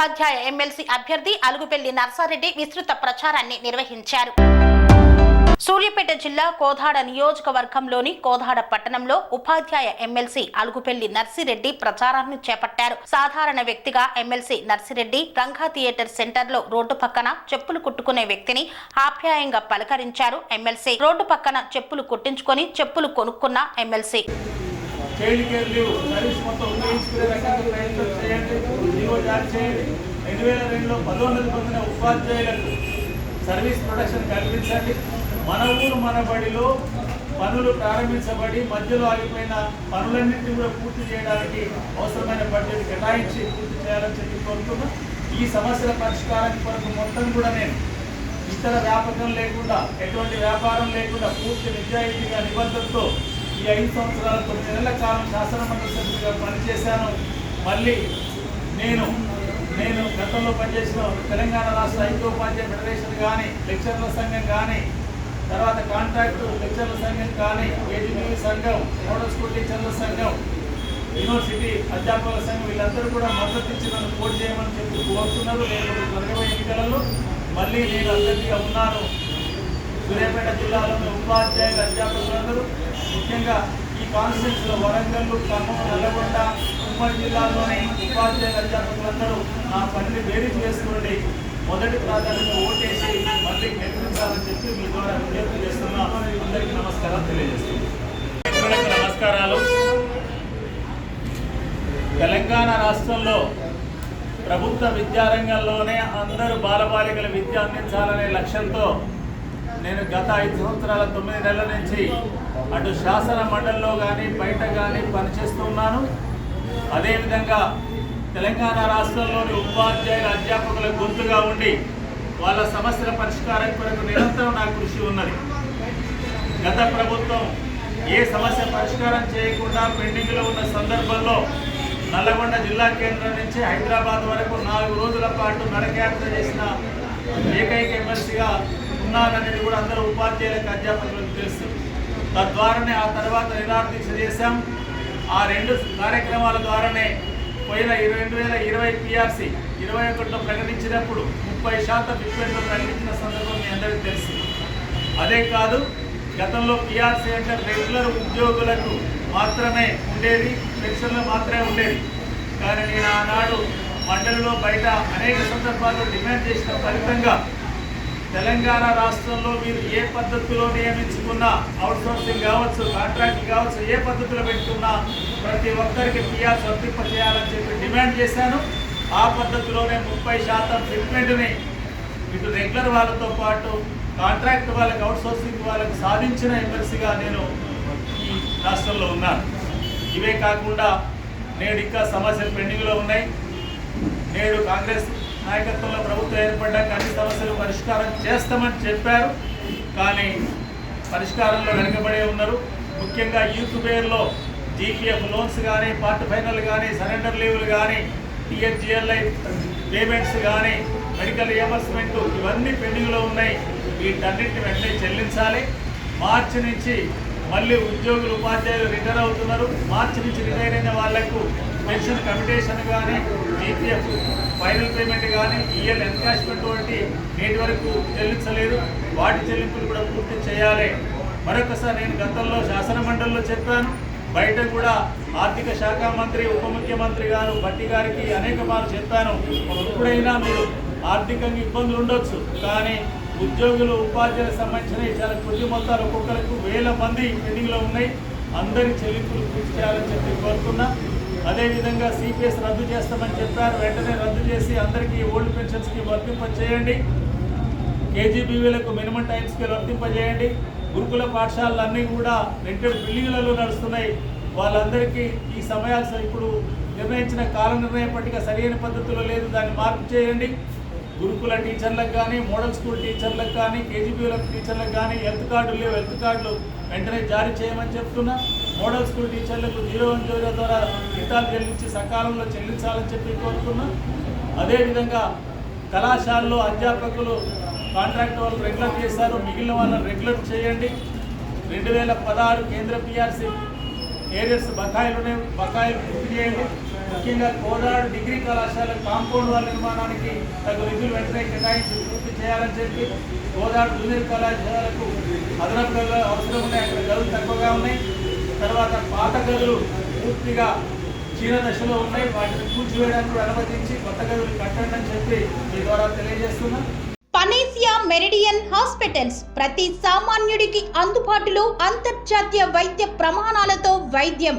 ఉపాధ్యాయ MLC అభ్యర్థి అలుగుపెల్లి నర్సారెడ్డి విస్తృత ప్రచారాన్ని నిర్వహించారు. సూర్యాపేట జిల్లా కోదాడ నియోజకవర్గంలోని కోదాడ పట్టణంలో ఉపాధ్యాయ ఎమ్మెల్సీ అలుగుపెల్లి నర్సిరెడ్డి ప్రచారాన్ని చేపట్టారు. సాధారణ వ్యక్తిగా ఎమ్మెల్సీ నర్సిరెడ్డి రంగా థియేటర్ సెంటర్లో రోడ్డు పక్కన చెప్పులు కుట్టుకునే వ్యక్తిని ఆప్యాయంగా పలకరించారు ఎమ్మెల్సీ. రోడ్డు పక్కన చెప్పులు కుట్టించుకొని చెప్పులు కొనుక్కున్న MLC. Child care leave service మొత్తం ఉపయోగించుకునే రకంగా ప్రయత్నం చేయండి. జీవో జారీ చేయండి. రెండు వేల రెండులో పదోన్నతి పొందిన ఉపాధ్యాయులకు సర్వీస్ ప్రొడక్షన్ కల్పించండి. మన ఊరు మన బడిలో పనులు ప్రారంభించబడి మధ్యలో ఆగిపోయిన పనులన్నింటినీ కూడా పూర్తి చేయడానికి అవసరమైన బడ్జెట్ కేటాయించి పూర్తి చేయాలని చెప్పి కోరుతున్నా. ఈ సమస్యల పరిష్కారం కొరకు మొత్తం కూడా నేను ఇతర వ్యాపకం లేకుండా ఎటువంటి వ్యాపారం లేకుండా పూర్తి నిజాయితీగా నిబద్ధతతో ఈ ఐదు సంవత్సరాల తొమ్మిది నెలల కాలం శాసనమండలి సభ్యుడిగా పనిచేశాను. మళ్ళీ నేను నేను గతంలో పనిచేసిన తెలంగాణ రాష్ట్ర ఐక్యోపాధ్యాయ ఫెడరేషన్ కానీ లెక్చర్ల సంఘం కానీ తర్వాత కాంట్రాక్టు లెక్చర్ల సంఘం కానీ ఏజీబీ సంఘం మోడల్ స్కూల్ టీచర్ల సంఘం యూనివర్సిటీ అధ్యాపకుల సంఘం వీళ్ళందరూ కూడా మద్దతు ఇచ్చి నన్ను పోటీ చేయమని చెప్పి కోరుతున్నారు. నేను జరగబోయే ఎన్నికలలో మళ్ళీ నేను అభ్యర్థిగా ఉన్నాను. సూర్యాపేట జిల్లాలోని ఉపాధ్యాయులు అధ్యాపకులందరూ ముఖ్యంగా ఈ కాన్స్టిట్యూన్సీలో వరంగల్ ఖమ్మం నల్లగొండ ఉమ్మడి జిల్లాలోని ఉపాధ్యాయుల అధ్యాపకులందరూ నా పనిని వేడి చేసుకోండి. మొదటి ప్రాధాన్యత ఓటేసి మళ్ళీ గెలిపించాలని చెప్పి మీ ద్వారా విజ్ఞప్తి చేస్తున్నా. అందరికీ నమస్కారం తెలియజేస్తున్నాను. నమస్కారాలు. తెలంగాణ రాష్ట్రంలో ప్రభుత్వ విద్యారంగంలోనే అందరూ బాలబాలికల విద్య అందించాలనే లక్ష్యంతో నేను గత ఐదు సంవత్సరాల తొమ్మిది నెలల నుంచి అటు శాసన మండలిలో కానీ బయట కానీ పనిచేస్తున్నాను అదేవిధంగా తెలంగాణ రాష్ట్రంలోని ఉపాధ్యాయుల అధ్యాపకుల గొంతుగా ఉండి వాళ్ళ సమస్యల పరిష్కారం కొరకు నిరంతరం నా కృషి ఉన్నది. గత ప్రభుత్వం ఏ సమస్య పరిష్కారం చేయకుండా పెండింగ్లో ఉన్న సందర్భంలో నల్లగొండ జిల్లా కేంద్రం నుంచి హైదరాబాద్ వరకు నాలుగు రోజుల పాటు నడకయాత్ర చేసిన ఏకైక ఎమ్మెల్సీగా ఉన్నారనేది కూడా అందరూ ఉపాధ్యాయులకు అధ్యాపకులకు తెలుసు. తద్వారానే ఆ తర్వాత నిరాదీక్ష చేశాం. ఆ రెండు కార్యక్రమాల ద్వారానే పోయిన ఇరవై రెండు వేల ఇరవై పిఆర్సి ఇరవై ఒకటిలో ప్రకటించినప్పుడు ముప్పై శాతం ఫిట్మెంట్లో ప్రకటించిన సందర్భం మీ అందరికీ తెలుసు. అదే కాదు గతంలో పిఆర్సీ అంటే రెగ్యులర్ ఉద్యోగులకు మాత్రమే ఉండేది పెన్షన్లు మాత్రమే ఉండేది కానీ నేను ఆనాడు మండలిలో బయట అనేక సందర్భాల్లో డిమాండ్ చేసిన ఫలితంగా తెలంగాణ రాష్ట్రంలో మీరు ఏ పద్ధతిలో నియమించుకున్నా అవుట్సోర్సింగ్ కావచ్చు కాంట్రాక్ట్ కావచ్చు ఏ పద్ధతిలో పెట్టుకున్నా ప్రతి ఒక్కరికి పిఆర్స్ వర్తింపజేయాలని చెప్పి డిమాండ్ చేశాను. ఆ పద్ధతిలోనే ముప్పై శాతం ట్రీట్మెంట్ని ఇటు రెగ్యులర్ వాళ్ళతో పాటు కాంట్రాక్ట్ వాళ్ళకి అవుట్సోర్సింగ్ వాళ్ళకి సాధించిన ఎమ్మెల్సీగా నేను ఈ రాష్ట్రంలో ఉన్నాను. ఇవే కాకుండా నేడు ఇంకా సమస్యలు పెండింగ్లో ఉన్నాయి. నేడు కాంగ్రెస్ నాయకత్వంలో ప్రభుత్వం ఏర్పడ్డాక అన్ని సమస్యలు పరిష్కారం చేస్తామని చెప్పారు. కానీ పరిష్కారంలో వెనుకబడే ఉన్నారు. ముఖ్యంగా యూత్ పేరులో జీపీఎఫ్ లోన్స్ కానీ పార్ట్ ఫైనల్ కానీ సరెండర్ లీవులు కానీ టీఎన్జిఎల్ఐ పేమెంట్స్ కానీ మెడికల్ రియంబర్స్మెంట్ ఇవన్నీ పెండింగ్లో ఉన్నాయి. వీటన్నిటిని వెంటనే చెల్లించాలి. మార్చి నుంచి మళ్ళీ ఉద్యోగులు ఉపాధ్యాయులు రిటైర్ అవుతున్నారు. మార్చి నుంచి రిటైర్ అయిన వాళ్ళకు పెన్షన్ కమిటేషన్ కానీ జీపీఎఫ్ ఫైనల్ పేమెంట్ కానీ ఈఎల్ ఎన్కాష్మెంట్ వంటి నేటి వరకు చెల్లించలేదు. వాటి చెల్లింపులు కూడా పూర్తి చేయాలి. మరొకసారి నేను గతంలో శాసన మండలిలో చెప్పాను. బయట కూడా ఆర్థిక శాఖ మంత్రి ఉప ముఖ్యమంత్రి గారు భట్టి గారికి అనేక మార్లు చెప్పాను. ఎప్పుడైనా మీరు ఆర్థికంగా ఇబ్బందులు ఉండొచ్చు. కానీ ఉద్యోగులు ఉపాధ్యాయులకు సంబంధించిన చాలా కొద్ది మొత్తాలు ఒక్కొక్కరికి వేల మంది పెండింగ్లో ఉన్నాయి. అందరి చెల్లింపులు పూర్తి చేయాలని చెప్పి కోరుతున్నా. అదేవిధంగా సిపిఎస్ రద్దు చేస్తామని చెప్పారు. వెంటనే రద్దు చేసి అందరికీ ఓల్డ్ పెన్షన్స్కి వర్తింపచేయండి కేజీబీవీలకు మినిమం టైం స్కేల్ వర్తింపజేయండి గురుకుల పాఠశాలలు అన్నీ కూడా రెంటెడ్ బిల్డింగ్లలో నడుస్తున్నాయి. వాళ్ళందరికీ ఈ సమయాలు ఇప్పుడు నిర్ణయించిన కాల నిర్ణయ పట్టిక సరైన పద్ధతిలో లేదు. దాన్ని మార్పు చేయండి. గురుకుల టీచర్లకు కానీ మోడల్ స్కూల్ టీచర్లకు కానీ కేజీబీల టీచర్లకు కానీ హెల్త్ కార్డులు లేవు హెల్త్ కార్డులు వెంటనే జారీ చేయమని చెప్తున్నా. మోడల్ స్కూల్ టీచర్లకు జీరో వన్ జీరో ద్వారా జీతాలు చెల్లించి సకాలంలో చెల్లించాలని చెప్పి కోరుతున్నా. అదేవిధంగా కళాశాలలో అధ్యాపకులు కాంట్రాక్ట్ వాళ్ళు రెగ్యులర్ చేశారు మిగిలిన వాళ్ళని రెగ్యులర్ చేయండి. రెండు వేల పదహారు కేంద్ర పిఆర్సీ ఏరియర్స్ బకాయిలునే బకాయిలు పూర్తి చేయండి. ముఖ్యంగా కోదాడు డిగ్రీ కళాశాల కాంపౌండ్ వాళ్ళ నిర్మాణానికి తగు నిధులు వెంటనే కేటాయించి పూర్తి చేయాలని చెప్పి కోదాడు జూనియర్ కళాశాలకు అదనపు గదులు అవసరం ఉన్నాయి. అక్కడ గదులు తక్కువగా ఉన్నాయి. తర్వాత పాత గదులు పూర్తిగా క్షీణ దశలో ఉన్నాయి. వాటిని కూల్చివేయడానికి అనుమతించి కొత్త గదులు కట్టండి అని చెప్పి మీ ద్వారా తెలియజేస్తున్నా. పనేసియా మెరిడియన్ హాస్పిటల్స్ ప్రతి సామాన్యుడికి అందుబాటులో అంతర్జాతీయ వైద్య ప్రమాణాలతో వైద్యం.